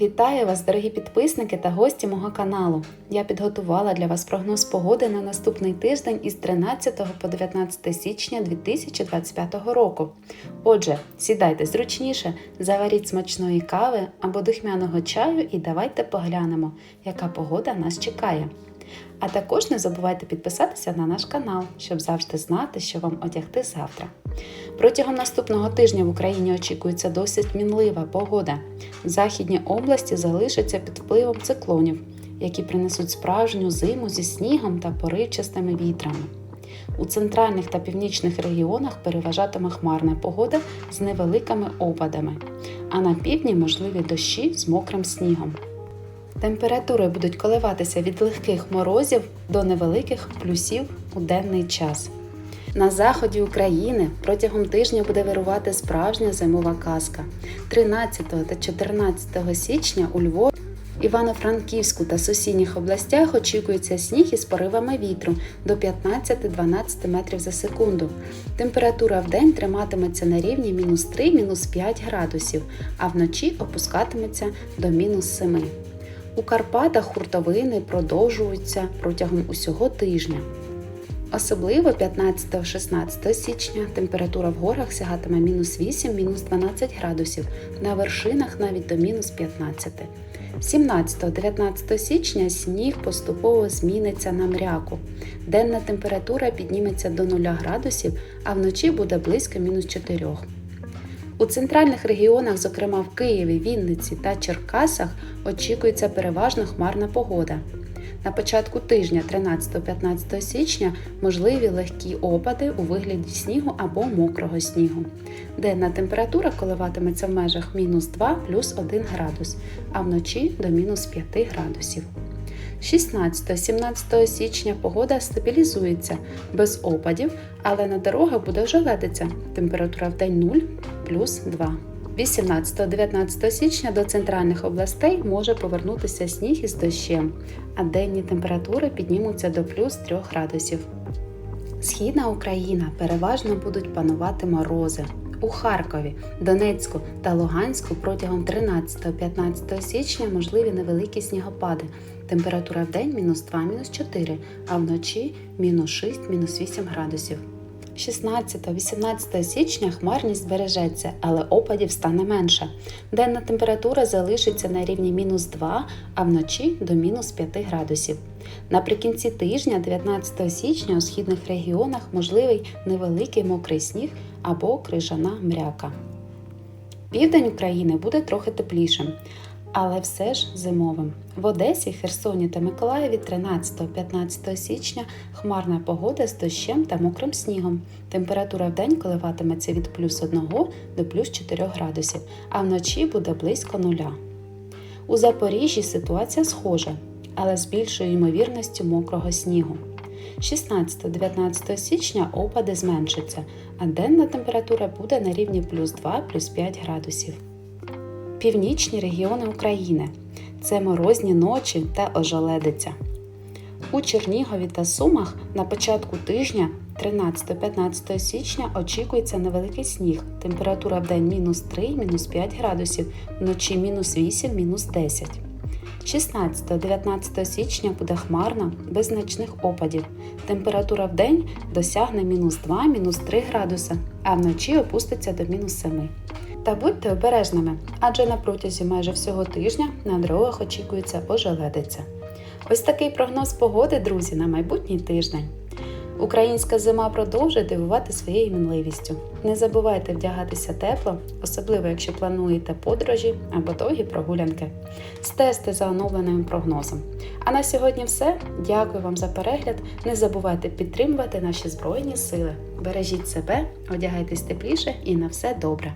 Вітаю вас, дорогі підписники та гості мого каналу. Я підготувала для вас прогноз погоди на наступний тиждень із 13 по 19 січня 2025 року. Отже, сідайте зручніше, заваріть смачної кави або духмяного чаю і давайте поглянемо, яка погода нас чекає. А також не забувайте підписатися на наш канал, щоб завжди знати, що вам одягти завтра. Протягом наступного тижня в Україні очікується досить мінлива погода. Західні області залишаться під впливом циклонів, які принесуть справжню зиму зі снігом та поривчастими вітрами. У центральних та північних регіонах переважатиме хмарна погода з невеликими опадами, а на півдні можливі дощі з мокрим снігом. Температури будуть коливатися від легких морозів до невеликих плюсів у денний час. На заході України протягом тижня буде вирувати справжня зимова казка. 13 та 14 січня у Львові, Івано-Франківську та сусідніх областях очікується сніг із поривами вітру до 15-12 метрів за секунду. Температура в день триматиметься на рівні мінус 3-5 градусів, а вночі опускатиметься до мінус 7. У Карпатах хуртовини продовжуються протягом усього тижня. Особливо 15-16 січня температура в горах сягатиме мінус 8, мінус 12 градусів, на вершинах навіть до мінус 15. 17-19 січня сніг поступово зміниться на мряку. Денна температура підніметься до 0 градусів, а вночі буде близько мінус 4. У центральних регіонах, зокрема в Києві, Вінниці та Черкасах, очікується переважно хмарна погода. На початку тижня 13-15 січня можливі легкі опади у вигляді снігу або мокрого снігу. Денна температура коливатиметься в межах мінус 2 плюс 1 градус, а вночі до мінус 5 градусів. 16-17 січня погода стабілізується без опадів, але на дорогах буде вже ледиця. Температура в день 0 плюс 2. 18-19 січня до центральних областей може повернутися сніг із дощем, а денні температури піднімуться до плюс 3 градусів. Східна Україна переважно будуть панувати морози. У Харкові, Донецьку та Луганську протягом 13-15 січня можливі невеликі снігопади. Температура в день мінус 2-4, а вночі мінус 6, мінус 8 градусів. 16-18 січня хмарність збережеться, але опадів стане менше. Денна температура залишиться на рівні мінус 2, а вночі до мінус 5 градусів. Наприкінці тижня, 19 січня, у східних регіонах можливий невеликий мокрий сніг або крижана мряка. Південь України буде трохи теплішим, але все ж зимовим. В Одесі, Херсоні та Миколаєві 13-15 січня хмарна погода з дощем та мокрим снігом. Температура в день коливатиметься від плюс 1 до плюс 4 градусів, а вночі буде близько нуля. У Запоріжжі ситуація схожа, але з більшою ймовірністю мокрого снігу. 16-19 січня опади зменшаться, а денна температура буде на рівні плюс 2 плюс 5 градусів. Північні регіони України це морозні ночі та ожеледиця. У Чернігові та Сумах на початку тижня 13-15 січня очікується невеликий сніг. Температура в день мінус 3, мінус 5 градусів, вночі мінус 8, мінус 10. 16-19 січня буде хмарно, без значних опадів. Температура в день досягне мінус 2, мінус 3 градуса, а вночі опуститься до мінус 7. Та будьте обережними, адже на протязі майже всього тижня на дорогах очікується ожеледиця. Ось такий прогноз погоди, друзі, на майбутній тиждень. Українська зима продовжує дивувати своєю мінливістю. Не забувайте вдягатися тепло, особливо якщо плануєте подорожі або довгі прогулянки. Стежте за оновленим прогнозом. А на сьогодні все. Дякую вам за перегляд. Не забувайте підтримувати наші Збройні Сили. Бережіть себе, одягайтесь тепліше і на все добре!